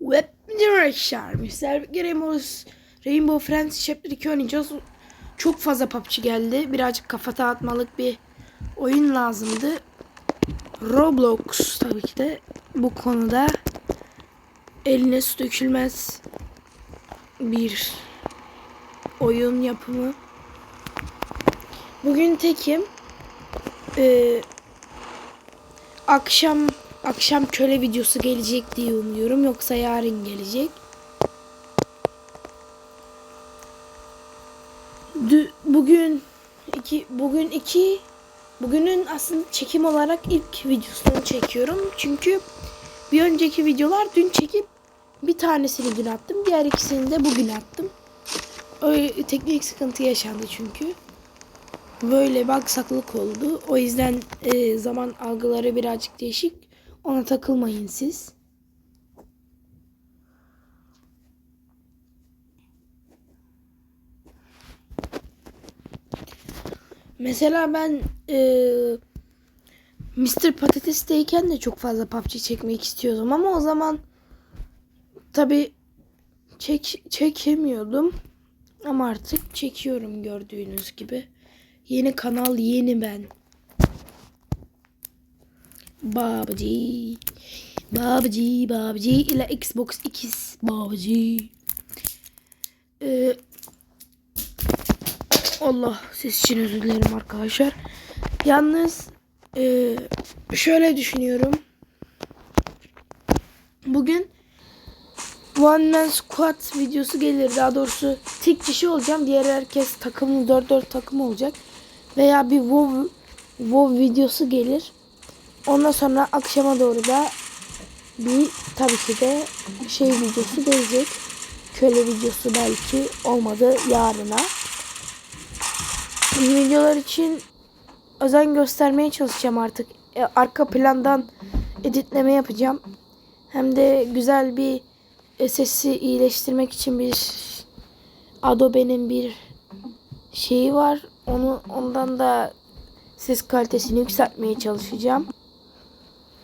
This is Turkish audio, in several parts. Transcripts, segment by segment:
Web arkadaşlar. Mr. Rainbow, Rainbow Friends Chapter 2 oynayacağız. Çok fazla PUBG geldi. Birazcık kafa dağıtmalık bir oyun lazımdı. Roblox tabii ki de bu konuda eline su dökülmez bir oyun yapımı. Bugün tekim. Ee, akşam akşam köle videosu gelecek diye umuyorum. Yoksa yarın gelecek. Dü- bugün iki bugün iki bugünün aslında çekim olarak ilk videosunu çekiyorum. Çünkü bir önceki videolar dün çekip bir tanesini dün attım. Diğer ikisini de bugün attım. Öyle teknik sıkıntı yaşandı çünkü. Böyle bir oldu. O yüzden e, zaman algıları birazcık değişik. Ona takılmayın siz. Mesela ben e, Mr. Patates'teyken de çok fazla PUBG çekmek istiyordum ama o zaman tabi çek, çekemiyordum. Ama artık çekiyorum gördüğünüz gibi. Yeni kanal yeni ben. Babacı. Babacı, babacı ile Xbox X babacı. Ee, Allah ses için özür dilerim arkadaşlar. Yalnız e, şöyle düşünüyorum. Bugün One Man Squad videosu gelir. Daha doğrusu tek kişi olacağım. Diğer herkes takımlı 4-4 takım olacak. Veya bir WoW, WoW videosu gelir. Ondan sonra akşama doğru da bir tabii ki de şey videosu gelecek. Köle videosu belki olmadı yarına. Bu videolar için özen göstermeye çalışacağım artık. E, arka plandan editleme yapacağım. Hem de güzel bir sesi iyileştirmek için bir Adobe'nin bir şeyi var. Onu ondan da ses kalitesini yükseltmeye çalışacağım.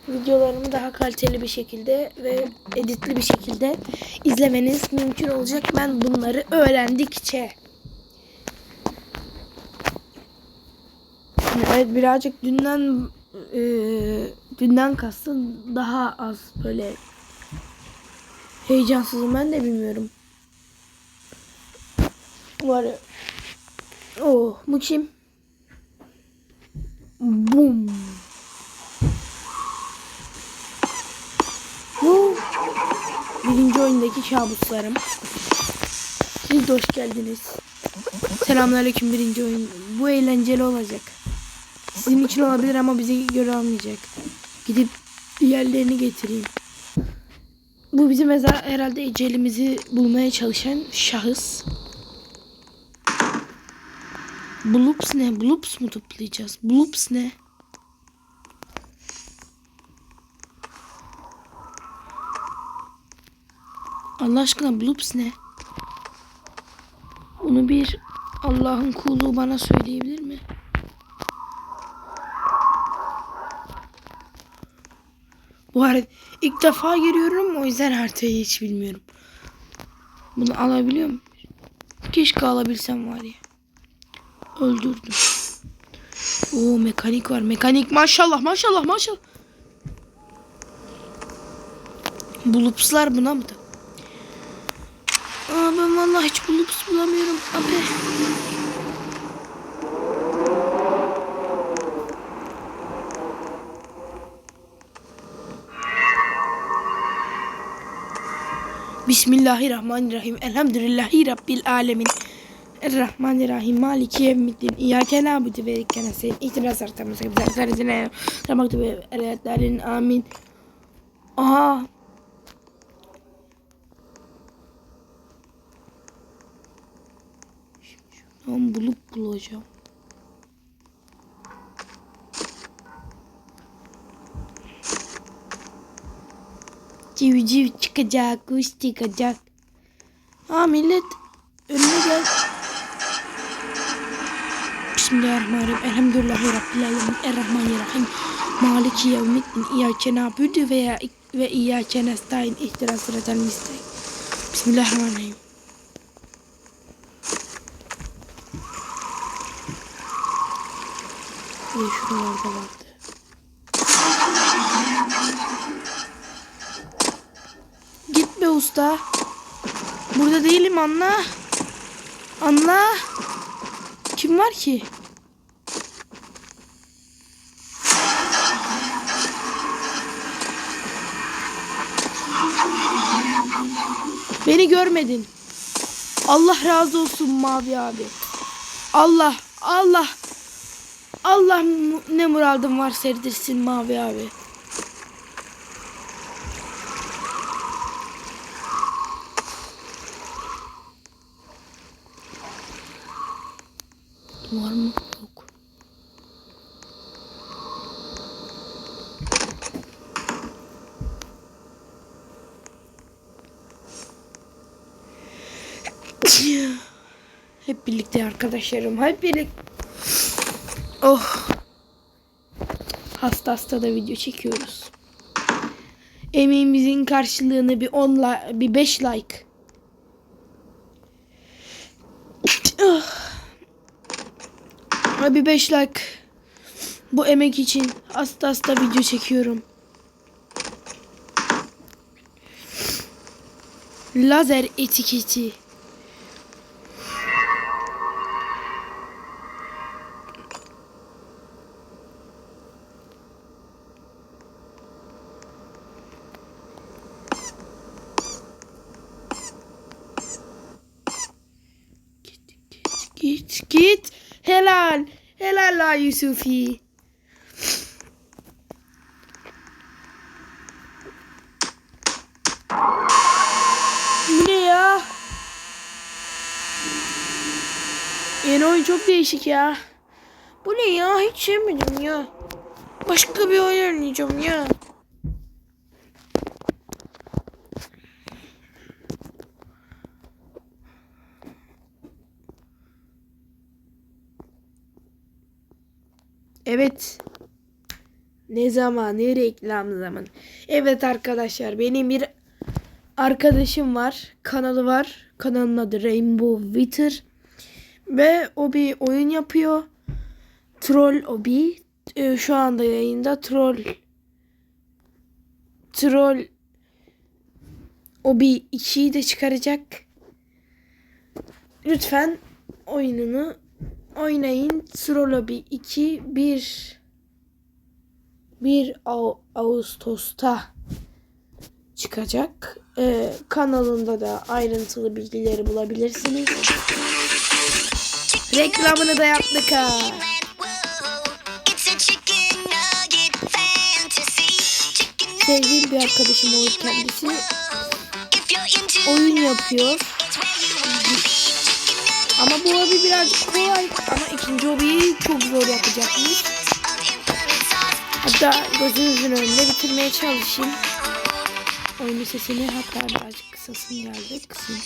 Videolarımı daha kaliteli bir şekilde ve editli bir şekilde izlemeniz mümkün olacak. Ben bunları öğrendikçe. Evet birazcık dünden e, dünden kastım daha az böyle heyecansızım ben de bilmiyorum. Var. Oh bu kim? Bum. Bu birinci oyundaki kabuslarım. Siz de hoş geldiniz. Selamünaleyküm birinci oyun. Bu eğlenceli olacak. Sizin için olabilir ama bize göre olmayacak. Gidip diğerlerini getireyim. Bu bizim mesela herhalde ecelimizi bulmaya çalışan şahıs. Bloops ne? Bloops mu toplayacağız? Bloops ne? Allah aşkına bloops ne? Onu bir Allah'ın kulu bana söyleyebilir mi? Bu arada ilk defa giriyorum o yüzden haritayı hiç bilmiyorum. Bunu alabiliyor muyum? Keşke alabilsem var ya. Öldürdüm. Oo mekanik var. Mekanik maşallah maşallah maşallah. Bulupslar buna mı da? Aa ben vallahi hiç bulups bulamıyorum. Abi. Bismillahirrahmanirrahim. Elhamdülillahi Rabbil alemin. Errahmanirrahim. Maliki yevmiddin. İyyâke nâbudu ve iyyâke nestaîn. İhtina sıratal müstakîm. Sıratal lezîne en'amte aleyhim. Amin. Aha. Tamam bulup bulacağım. Civciv çıkacak, kuş çıkacak. Ha millet önüne gel. Bismillahirrahmanirrahim. Elhamdülillahi Rabbil alemin. Errahmanirrahim. Maliki yevmiddin. İyyâke na'budu ve ve iyyâke nestaîn ihdinas sıratal müstakîm. Bismillahirrahmanirrahim. İyi şuralarda vardı. Git be usta. Burada değilim anla. Anla. Kim var ki? Beni görmedin. Allah razı olsun Mavi abi. Allah, Allah. Allah ne muradım var serdirsin Mavi abi. Var mı? Yok. Hep birlikte arkadaşlarım. Hep birlikte. Oh. Hasta hasta da video çekiyoruz. Emeğimizin karşılığını bir 10 like, bir 5 like. Ah. Bir 5 like. Bu emek için hasta hasta video çekiyorum. Lazer etiketi. Git git git. Helal. Helal la Yusufi. Ne ya? Yeni oyun çok değişik ya. Bu ne ya? Hiç sevmedim ya. Başka bir oyun oynayacağım ya. Evet. Ne zaman? Ne reklam zaman? Evet arkadaşlar benim bir arkadaşım var. Kanalı var. Kanalın adı Rainbow Wither. Ve o bir oyun yapıyor. Troll Obi. Ee, şu anda yayında Troll Troll Obi 2'yi de çıkaracak. Lütfen oyununu oynayın. Troll Obi 2 1 1 Ağ- Ağustos'ta çıkacak. Ee, kanalında da ayrıntılı bilgileri bulabilirsiniz. Reklamını da yaptık ha. Sevdiğim bir arkadaşım olur kendisi. Oyun yapıyor. Ama bu hobi birazcık kolay. Ama ikinci hobiyi çok zor yapacakmış. Hatta gözünüzün önünde bitirmeye çalışayım. Oyunun sesini hatta birazcık kısasım geldi. Kısayım.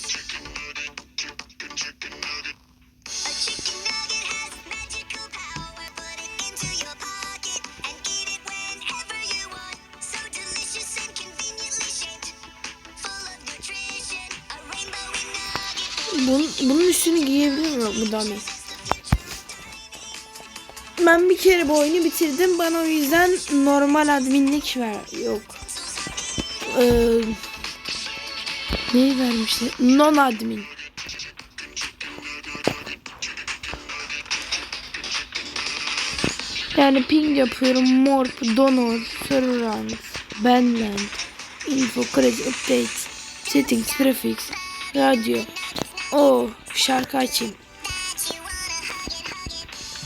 Üstünü giyebilir miyim bu dami? Ben bir kere bu oyunu bitirdim. Bana o yüzden normal adminlik ver. Yok. Ee, neyi vermişler? Non admin. Yani ping yapıyorum. Morp, donor, serverant, bandland, info, credit, update, settings, graphics, radyo. O şarkı açayım.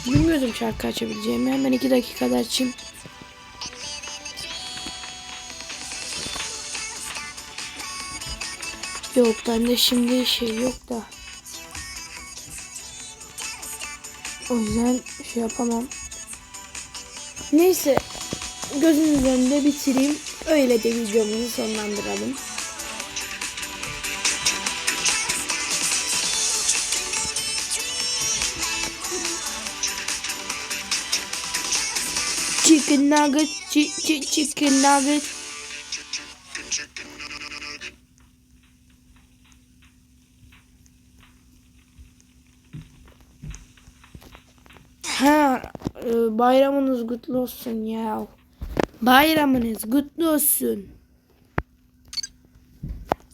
Bilmiyordum şarkı açabileceğimi. Hemen iki dakikada açayım. Yok bende şimdi şey yok da. O yüzden şey yapamam. Neyse. Gözünüz önünde bitireyim. Öyle de videomuzu sonlandıralım. chicken nugget, chi chi chicken nugget. Ha, e, bayramınız kutlu olsun ya. Bayramınız kutlu olsun.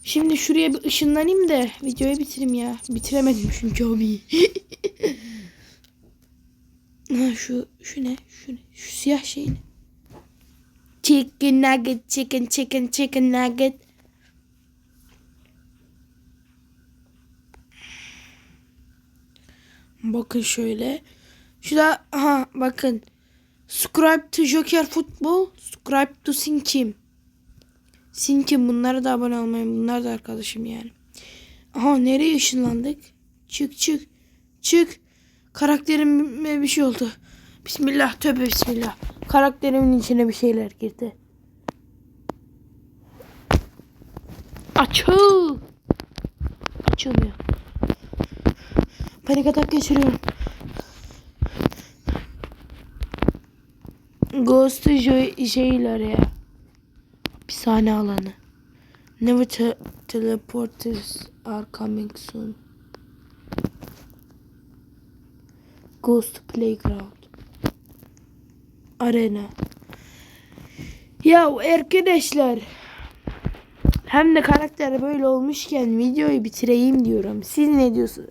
Şimdi şuraya bir ışınlanayım da videoyu bitireyim ya. Bitiremedim çünkü abi. ha, şu şu ne? Şu ne? Şu siyah şey ne? Chicken nugget, chicken, chicken, chicken nugget. Bakın şöyle. Şurada ha bakın. Subscribe to Joker Football. Subscribe to Sinkim. Sinkim bunlara da abone olmayın. Bunlar da arkadaşım yani. Aha nereye ışınlandık? Çık çık. Çık. Karakterime bir şey oldu. Bismillah tövbe bismillah. Karakterimin içine bir şeyler girdi. Açıl. Açılmıyor. Panik atak geçiriyorum. Ghost şeyler ya. Hapishane alanı. Never te- teleporters are coming soon. Ghost Playground. Arena. Ya arkadaşlar. Hem de karakter böyle olmuşken videoyu bitireyim diyorum. Siz ne diyorsunuz?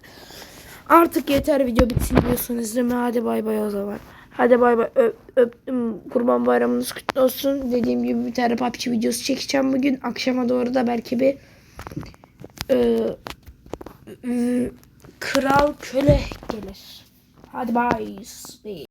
Artık yeter video bitsin diyorsunuz değil mi? Hadi bay bay o zaman. Hadi bay bay. Öp, öptüm. Kurban bayramınız kutlu olsun. Dediğim gibi bir tane PUBG videosu çekeceğim bugün. Akşama doğru da belki bir e, e, kral köle gelir. Hadi bay.